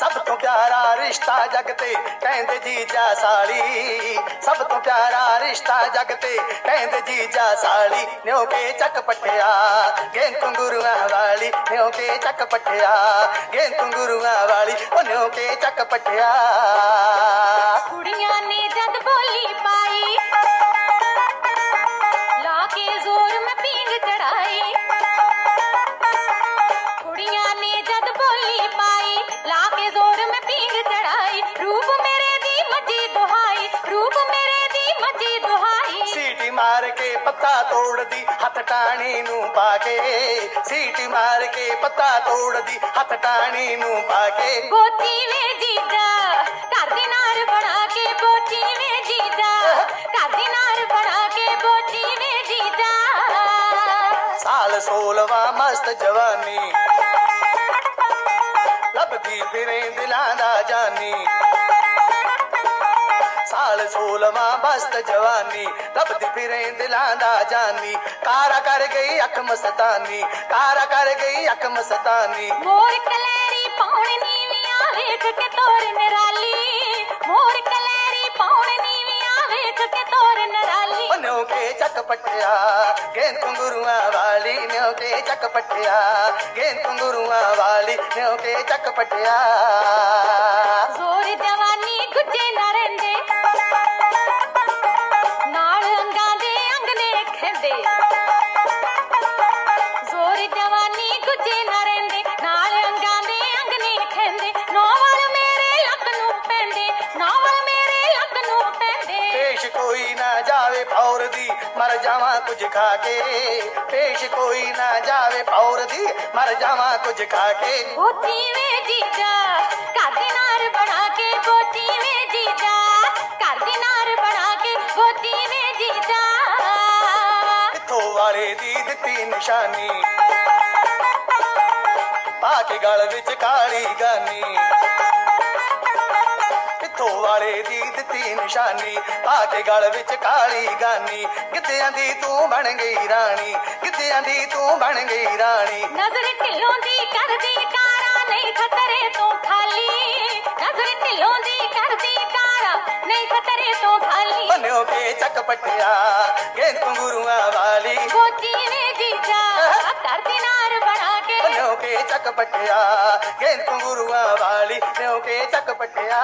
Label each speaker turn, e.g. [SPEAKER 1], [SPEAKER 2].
[SPEAKER 1] ਸਭ ਤੋਂ ਪਿਆਰਾ ਰਿਸ਼ਤਾ ਜਗ ਤੇ ਕਹਿੰਦੇ ਜੀਜਾ ਸਾਲੀ ਸਭ ਤੋਂ ਪਿਆਰਾ ਰਿਸ਼ਤਾ ਜਗ ਤੇ ਕਹਿੰਦੇ ਜੀਜਾ ਸਾਲੀ ਨਿਉ ਕੇ ਚੱਕ ਪੱਟਿਆ ਗੇਂ ਗੁਰੂਆਂ ਵਾਲੀ ਨਿਉ ਕੇ ਚੱਕ ਪੱਟਿਆ ਗੇਂ ਗੁਰੂਆਂ ਵਾਲੀ ਉਹ ਨਿਉ ਕੇ ਚੱਕ ਪੱਟਿਆ
[SPEAKER 2] में चढ़ाई रूप मेरे दी मची दुहाई रूप मेरे दी मची दुहाई।
[SPEAKER 1] सीटी मार के पत्ता तोड़ दी हथ टाणी नु पाके। सीटी मार के पत्ता तोड़ दी हथ टाणी नु पाके।
[SPEAKER 2] बोती वे जीजा कर दिनार बना के बोती वे जीजा। कर दिनार बना के बोती वे जीजा।
[SPEAKER 1] साल सोलवा मस्त जवानी। तपती फिरे दिलाला जानी। साल सोलवा बस्त जवानी तपती फिरे दिलाला जानी। कारा कर गई अखम सतानी, कारा कर गई अखम सतानी।
[SPEAKER 2] मोर कलेरी पाउनी नी आवे के तोर मेरा
[SPEAKER 1] ਕੇ ਚੱਕ ਪਟਿਆ। ਗੇਂਦ ਕੁੰਗਰੂਆਂ ਵਾਲੀ ਨਿਉ ਕੇ ਚੱਕ ਪਟਿਆ। ਗੇਂਦ ਕੁੰਗਰੂਆਂ ਵਾਲੀ ਨਿਉ ਕੇ ਚੱਕ ਪਟਿਆ।
[SPEAKER 2] ਜ਼ੋਰ ਜਵਾਨੀ ਗੁੱਜੇ ਨਾ
[SPEAKER 1] पौर दी मर जावा कुछ खा के पेश कोई ना जावे पौर दी मर जावा कुछ खा के
[SPEAKER 2] बना के जीजा। बना के जीजा।
[SPEAKER 1] दी दिती निशानी पाके गल विच काली गानी। ਪਾ ਕੇ ਗਲ ਵਿੱਚ ਕਾਲੀ ਗਾਨੀ ਕਿੱਥੋਂ ਵਾਲੇ ਦੀ ਦਿੱਤੀ ਨਿਸ਼ਾਨੀ ਪਾ ਕੇ ਗਲ ਵਿੱਚ ਕਾਲੀ ਗਾਨੀ ਗਿੱਧਿਆਂ ਦੀ ਤੂੰ ਬਣ ਗਈ ਰਾਣੀ ਗਿੱਧਿਆਂ ਦੀ ਤੂੰ ਬਣ ਗਈ ਰਾਣੀ
[SPEAKER 2] ਨਜ਼ਰ ਢਿੱਲੋਂ ਦੀ ਕਰਦੀ ਕਾਰਾ ਨਹੀਂ ਖਤਰੇ ਤੋਂ ਖਾਲੀ ਨਜ਼ਰ ਢਿੱਲੋਂ ਦੀ ਕਰਦੀ ਕਾਰਾ ਨਹੀਂ ਖਤਰੇ ਤੋਂ ਖਾਲੀ
[SPEAKER 1] ਬਨਿਓ ਕੇ ਚੱਕ ਪਟਿਆ ਗੇਂਦ ਗੁਰੂਆਂ ਵਾਲੀ
[SPEAKER 2] ਬੋਤੀ ਵੇ ਜੀਜਾ ਘਰ ਦੀ ਨਾਰ ਬਣਾ
[SPEAKER 1] चकपटिया गेंद गुरुआ वाली न्यों के चकपटिया।